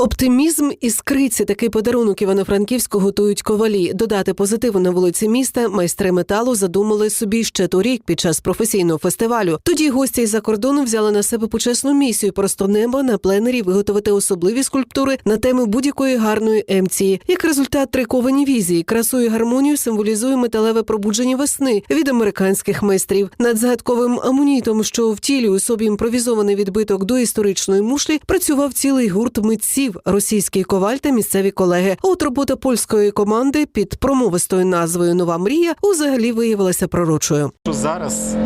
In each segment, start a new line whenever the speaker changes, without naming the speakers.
Оптимізм іскриці такий подарунок Івано-Франківську готують ковалі. Додати позитиву на вулиці міста майстри металу задумали собі ще торік під час професійного фестивалю. Тоді гості із-за кордону взяли на себе почесну місію просто небо на пленері виготовити особливі скульптури на теми будь-якої гарної емції. Як результат, триковані візії, красу і гармонію символізує металеве пробудження весни від американських майстрів. Над загадковим амунітом, що втілює у собі імпровізований відбиток до історичної мушлі, працював цілий гурт митців, російський коваль та місцеві колеги. От робота польської команди під промовистою назвою Нова мрія взагалі виявилася пророчою.
Зараз,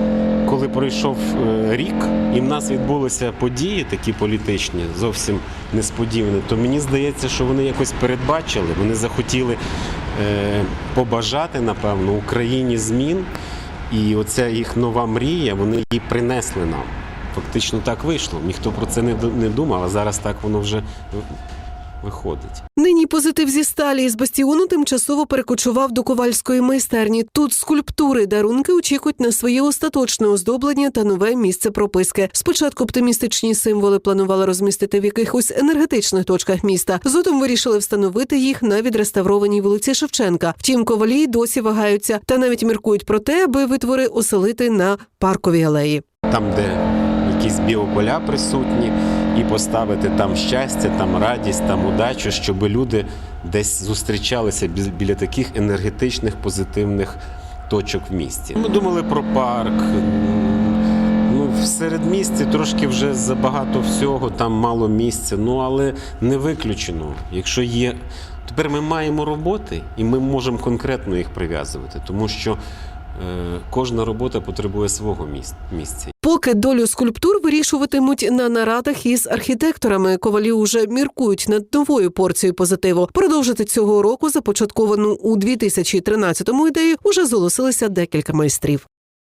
коли пройшов е, рік, і в нас відбулися події такі політичні, зовсім несподівані, то мені здається, що вони якось передбачили, вони захотіли е, побажати, напевно, Україні змін. І оця їх нова мрія, вони її принесли нам. Фактично так вийшло. Ніхто про це не, не думав, а зараз так воно вже виходить.
Нині позитив зі сталі із бастіону тимчасово перекочував до ковальської майстерні. Тут скульптури дарунки очікують на своє остаточне оздоблення та нове місце прописки. Спочатку оптимістичні символи планували розмістити в якихось енергетичних точках міста. Згодом вирішили встановити їх на відреставрованій вулиці Шевченка. Втім, ковалі досі вагаються та навіть міркують про те, аби витвори оселити на парковій алеї.
там, де якісь біополя присутні, і поставити там щастя, там радість, там удачу, щоб люди десь зустрічалися біля таких енергетичних позитивних точок в місті. Ми думали про парк. Ну, в середмісті трошки вже забагато всього, там мало місця. Ну але не виключено. Якщо є. Тепер ми маємо роботи, і ми можемо конкретно їх прив'язувати, тому що кожна робота потребує свого міс- місця.
Поки долю скульптур вирішуватимуть на нарадах із архітекторами, ковалі уже міркують над новою порцією позитиву. Продовжити цього року започатковану у 2013-му ідею уже зголосилися декілька майстрів.